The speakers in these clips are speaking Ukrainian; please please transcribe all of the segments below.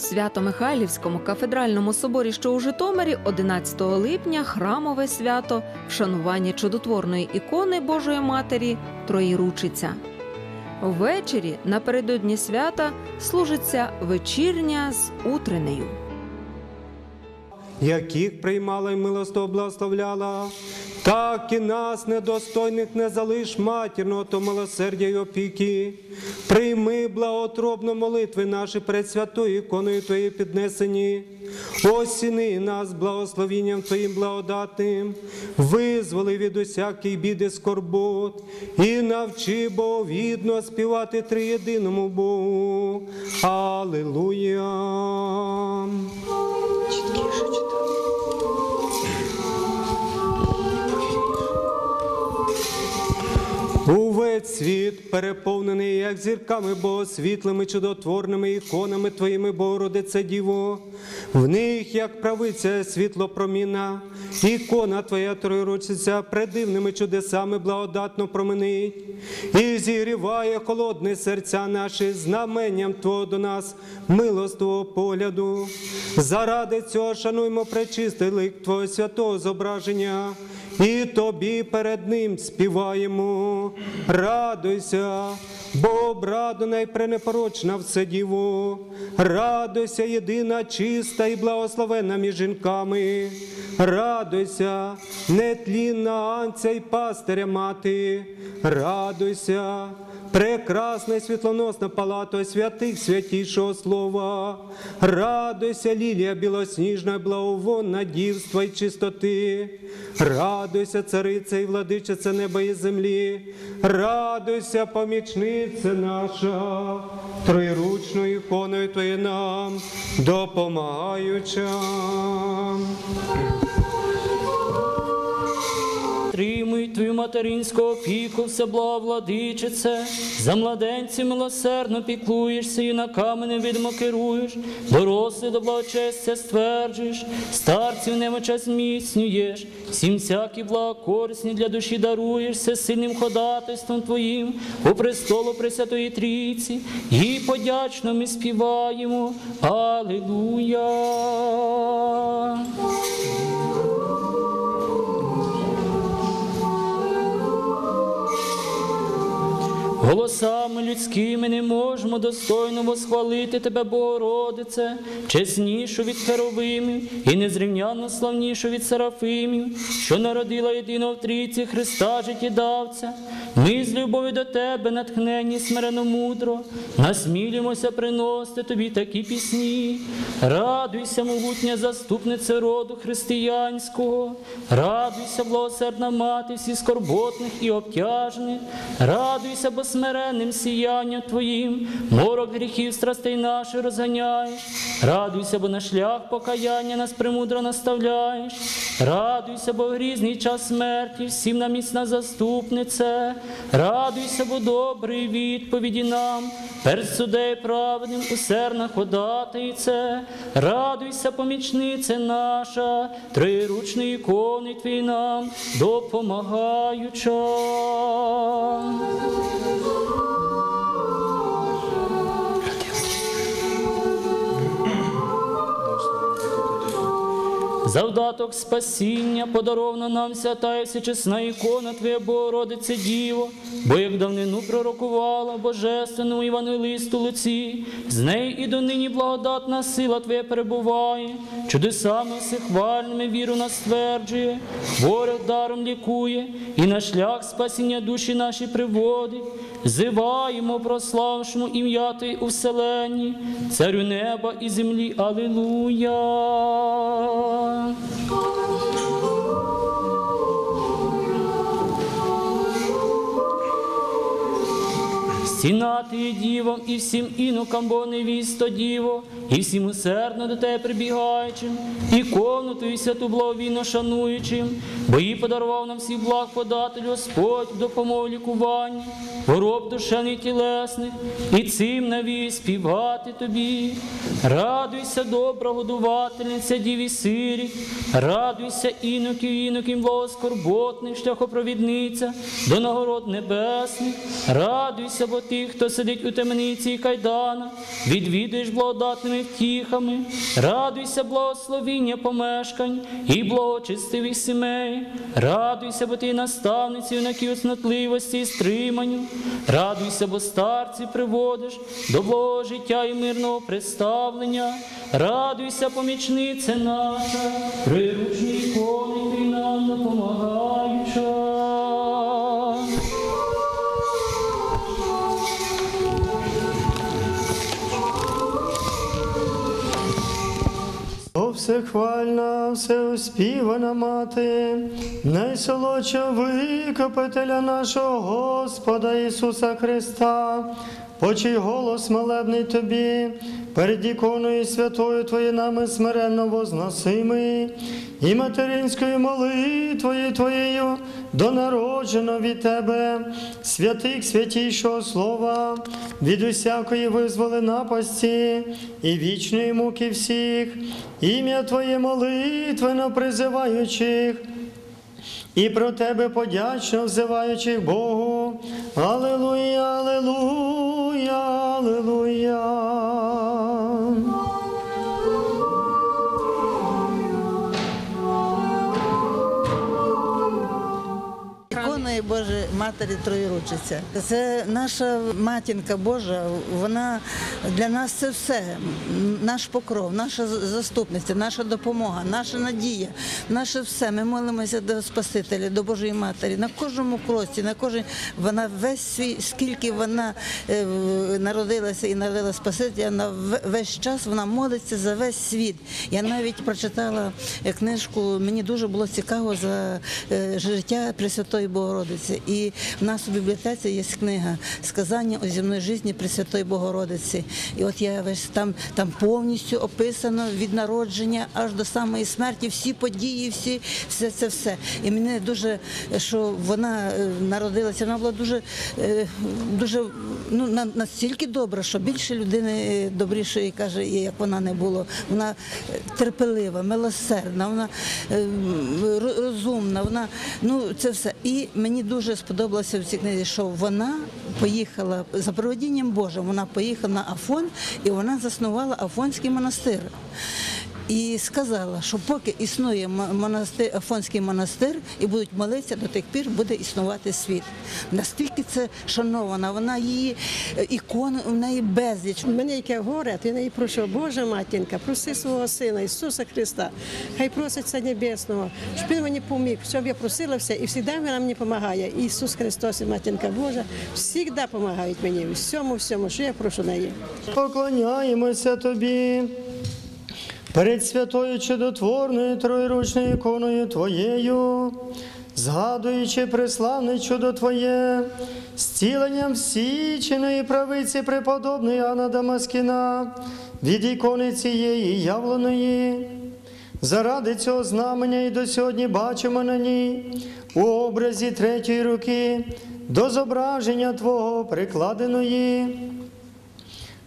Свято-Михайлівському кафедральному соборі, що у Житомирі, 11 липня храмове свято вшанування чудотворної ікони Божої Матері Троїручиця. Ввечері напередодні свята служиться вечірня з утренею. яких приймала й милостиво благословляла, так і нас, недостойних, не залиш матірного то милосердя й опіки. Прийми благотробно молитви наші перед святою іконою Твоєю піднесені. Осіни нас благословінням Твоїм благодатним, визволи від усяких біди скорбот і навчи боговідно співати триєдиному Богу. Аллилуйя! Увесь світ переповнений, як зірками бо світлими, чудотворними іконами Твоїми, Богородице Діво. В них, як правиця світло проміна, ікона Твоя троєручиця предивними чудесами благодатно променить і зігріває холодне серця наші знаменням Твого до нас, милостивого погляду. Заради цього шануймо пречистий лик Твого святого зображення. І тобі перед ним співаємо, радуйся, бо обрадана й пренепорочна все діво, радуйся, єдина, чиста і благословена між жінками, радуйся, нетлінна анця й пастиря мати, радуйся. Прекрасна світлоносна палато святих святішого слова, радуйся, лілія білосніжна, благовонна дівства й чистоти, радуйся, цариця і владичиця неба і землі, радуйся, помічниця наша, троєручною іконою Твоєю нам допомагаюча. Твою материнську опіку, владичице, за младенців милосердно піклуєшся і на каменем відомо керуєш, дорослих до благочестя стверджуєш, старців немоча зміцнюєш, всім всякі благокорисні для душі даруєш, сильним ходатайством Твоїм у престолу Пресвятої Трійці, і подячно ми співаємо. Аллилуйя. Голосами людськими не можемо достойно восхвалити Тебе, Богородице, чеснішу від херовимів і незрівнянно славнішу від серафимів, що народила єдиного в трійці Христа життєдавця. Ми з любові до Тебе, натхненні смирено мудро, насмілюємося приносити Тобі такі пісні. Радуйся, могутня заступниця роду християнського, радуйся, благосердна мати всіх скорботних і обтяжених, радуйся, бо смиренним сіянням Твоїм, морок гріхів страстей наших розганяєш, радуйся, бо на шлях покаяння нас премудро наставляєш, радуйся, бо в грізний час смерті всім нам міцна заступнице, радуйся, бо добрий відповіді нам, перед судей праведним усерна ходатайце, радуйся, помічнице наша, триручний ікони твій нам допомагаюча. Завдаток спасіння подарована нам свята і всечесна ікона Твоя Богородице Діво, бо як давнину пророкувала Божественному Івангелисту лиці, з неї і донині благодатна сила Твоя перебуває, чудесами всехвальними віру нас стверджує, хворих даром лікує, і на шлях спасіння душі наші приводить. Зиваємо, прославшому ім'я Ти у вселенні, царю неба і землі. Алілуя. Стінати дівом і всім інокам, бо невісто діво, і всім усердно до тебе прибігаючим, ікону твою святу благовійно шануючим, бо її подарував нам всіх благ податель Господь в допомогу лікуванні, хвороб душевних і тілесних, і цим навій співати тобі. Радуйся, добра годувательниця діві сирі, радуйся іноків, іноким благоскорботних, шляхопровідниця до нагород небесних, радуйся, бо тих, хто сидить у темниці кайдана, відвідуєш благодатними втіхами, радуйся, благословіння помешкань і благочестивих сімей, радуйся, бо ти наставниці юнаків снотливості і стриманню, радуйся, бо старці приводиш до благого життя і мирного представлення, радуйся, помічнице наша, приручний ікони, всехвальна, всеуспівана мати, найсолодша викопителя нашого Господа Ісуса Христа, почий голос молебний тобі, перед іконою святою Твоєю нами смиренно возносимий, і материнською молитвою Твоєю до народженого від Тебе, святих святійшого Слова, від усякої визволи напасті і вічної муки всіх, ім'я Твоє молитвено призиваючих. І про тебе подячно взиваючих Богу. Алелуя, алелуя, алелуя. Іконою Матері Троєручиця. Це наша матінка Божа. Вона для нас це все. Наш покров, наша заступниця, наша допомога, наша надія, наше все. Ми молимося до Спасителя, до Божої Матері. На кожному кроці, на кожен вона весь свій, скільки вона е, народилася і народила Спасителя, на весь час вона молиться за весь світ. Я навіть прочитала е, книжку. Мені дуже було цікаво за е, життя Пресвятої Богородиці. І в нас у бібліотеці є книга Сказання о земної житті Пресвятої Богородиці. І от я весь там, там повністю описано від народження аж до самої смерті, всі події, всі все це все. І мене дуже, що вона е, народилася, вона була дуже, е, дуже ну, настільки добра, що більше людини е, добрішої каже, як вона не було. Вона терпелива, милосердна, вона розумна, вона ну це все. І мені дуже сподобалося в цій книзі, що вона поїхала за проведінням Божим. Вона поїхала на Афон і вона заснувала Афонський монастир. І сказала, що поки існує монастир, Афонський монастир і будуть молитися, до тих пір буде існувати світ. Настільки це шанована, вона її е, ікони, у неї безліч. У мене яке горе, ти неї прошу, Божа матінка, проси свого Сина Ісуса Христа, хай просить Ця Небесного, щоб Він мені поміг, щоб я просила все, і завжди вона мені допомагає. Ісус Христос і Матінка Божа завжди допомагають мені всьому, всьому, що я прошу неї. Поклоняємося тобі. Перед святою чудотворною троєручною іконою Твоєю, згадуючи преславне чудо Твоє, зціленням всіченої правиці преподобної Анна Дамаскіна, від ікони цієї явленої. Заради цього знамення і до сьогодні бачимо на ній у образі третьої руки до зображення Твого прикладеної.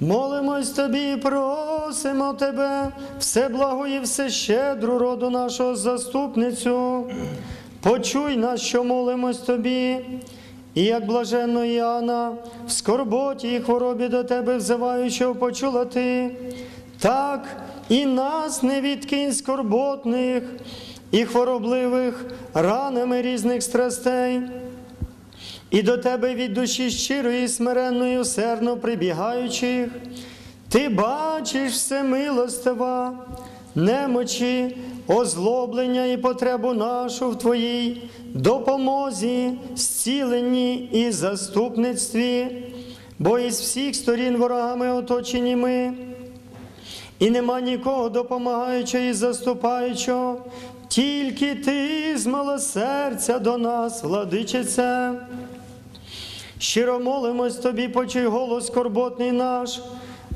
Молимось тобі, і просимо тебе, все благо і все щедру роду нашого заступницю. Почуй нас, що молимось тобі, і як блаженно Іоанна, в скорботі і хворобі до тебе взиваючого почула ти, так і нас не відкинь скорботних і хворобливих ранами різних страстей. І до тебе від душі щирої, смиренної, усердно прибігаючих, ти бачиш все милостива, немочі, озлоблення і потребу нашу в Твоїй допомозі, зціленні і заступництві, бо із всіх сторін ворогами оточені ми. І нема нікого допомагаючого і заступаючого, тільки ти з милосердя до нас, владичице. Щиро молимось тобі, почуй голос скорботний наш,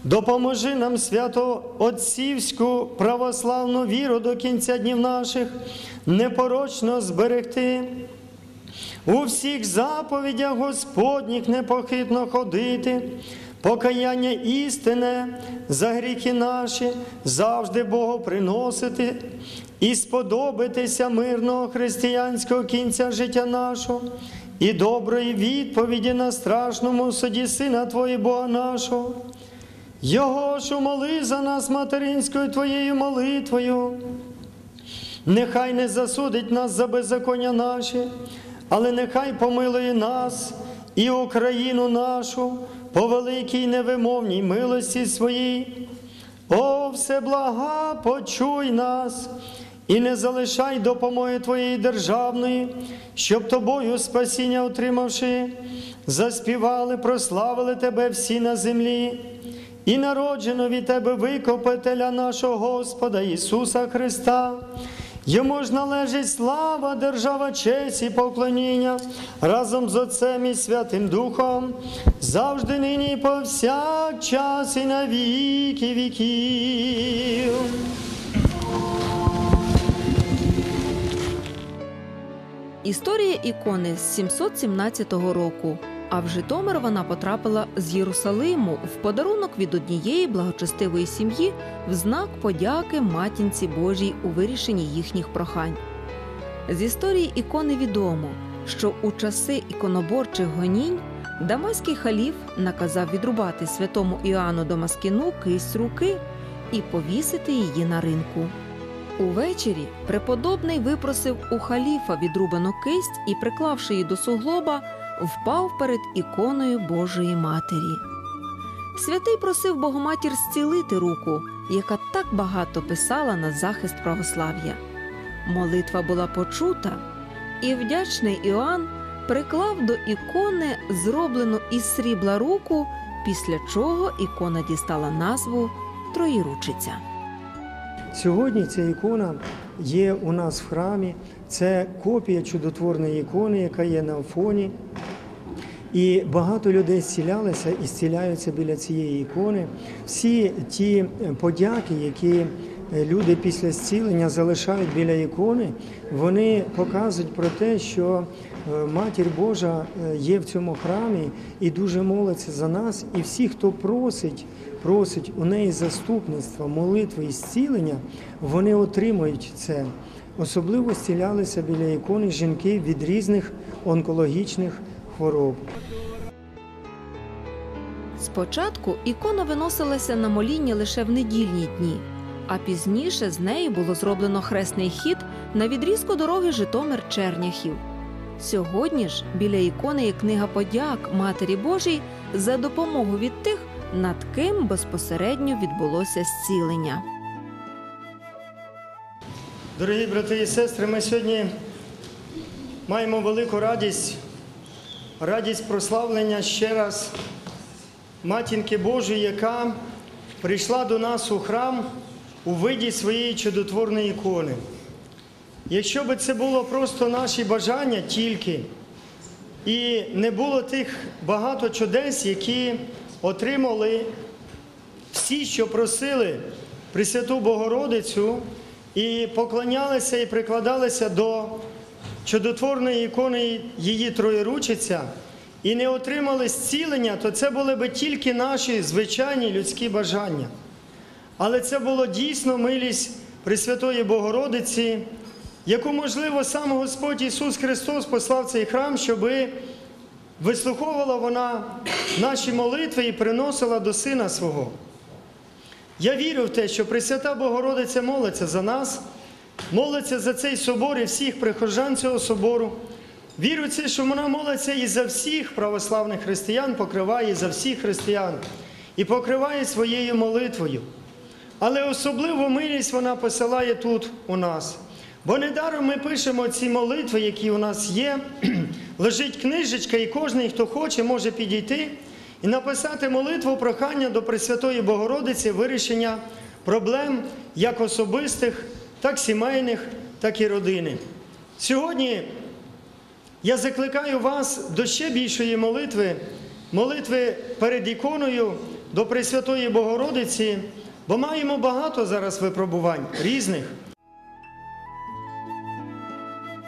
допоможи нам свято отцівську православну віру до кінця днів наших непорочно зберегти. У всіх заповідях Господніх непохитно ходити, покаяння істине за гріхи наші завжди Богу приносити і сподобатися мирного християнського кінця життя нашого, і доброї відповіді на страшному суді Сина Твого Бога нашого. Його ж умоли за нас материнською Твоєю молитвою. Нехай не засудить нас за беззаконня наші, але нехай помилує нас і Україну нашу по великій невимовній милості своїй. О, всеблага, почуй нас і не залишай допомоги Твоєї державної, щоб тобою спасіння отримавши, заспівали, прославили Тебе всі на землі. І народжено від Тебе викопателя нашого Господа Ісуса Христа. Йому ж належить слава, держава, честь і поклоніння разом з Отцем і Святим Духом, завжди нині повсякчас і на віки віків. Історія ікони з 717 року. А в Житомир вона потрапила з Єрусалиму в подарунок від однієї благочестивої сім'ї в знак подяки матінці Божій у вирішенні їхніх прохань. З історії ікони відомо, що у часи іконоборчих гонінь Дамаський халіф наказав відрубати святому Іоанну Дамаскіну кисть руки і повісити її на ринку. Увечері преподобний випросив у халіфа відрубану кисть і, приклавши її до суглоба, впав перед іконою Божої Матері. Святий просив Богоматір зцілити руку, яка так багато писала на захист православ'я. Молитва була почута, і вдячний Іоанн приклав до ікони зроблену із срібла руку, після чого ікона дістала назву Троїручиця. Сьогодні ця ікона є у нас в храмі. Це копія чудотворної ікони, яка є на фоні. І багато людей зцілялися і зціляються біля цієї ікони. Всі ті подяки, які люди після зцілення залишають біля ікони, вони показують про те, що е, Матір Божа е, є в цьому храмі і дуже молиться за нас. І всі, хто просить, просить у неї заступництва, молитви і зцілення, вони отримують це. Особливо зцілялися біля ікони жінки від різних онкологічних хвороб. Спочатку ікона виносилася на моління лише в недільні дні, а пізніше з неї було зроблено хресний хід на відрізку дороги Житомир-Черняхів. Сьогодні ж біля ікони є книга подяк Матері Божій за допомогу від тих, над ким безпосередньо відбулося зцілення. Дорогі брати і сестри, ми сьогодні маємо велику радість, радість прославлення ще раз Матінки Божої, яка прийшла до нас у храм у виді своєї чудотворної ікони. Якщо би це було просто наші бажання тільки, і не було тих багато чудес, які отримали всі, що просили Пресвяту Богородицю, і поклонялися і прикладалися до чудотворної ікони її Троєручиця, і не отримали зцілення, то це були би тільки наші звичайні людські бажання. Але це було дійсно милість Пресвятої Богородиці, яку, можливо, сам Господь Ісус Христос послав цей храм, щоби вислуховувала вона наші молитви і приносила до Сина свого. Я вірю в те, що Пресвята Богородиця молиться за нас, молиться за цей собор і всіх прихожан цього собору. Вірю в це, що вона молиться і за всіх православних християн, покриває і за всіх християн і покриває своєю молитвою. Але особливу милість вона посилає тут у нас. Бо недаром ми пишемо ці молитви, які у нас є. Лежить книжечка, і кожен, хто хоче, може підійти і написати молитву прохання до Пресвятої Богородиці вирішення проблем як особистих, так сімейних, так і родини. Сьогодні я закликаю вас до ще більшої молитви, молитви перед іконою до Пресвятої Богородиці, бо маємо багато зараз випробувань різних.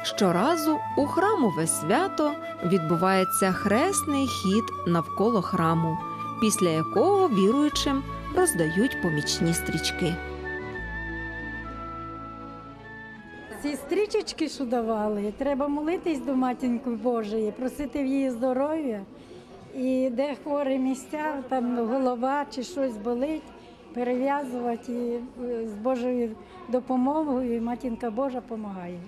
Щоразу у храмове свято відбувається хресний хід навколо храму, після якого віруючим роздають помічні стрічки. ці стрічечки, що давали, треба молитись до матінки Божої, просити в її здоров'я. І де хворі місця, там голова чи щось болить, перев'язувати е, з Божою допомогою, і матінка Божа допомагає.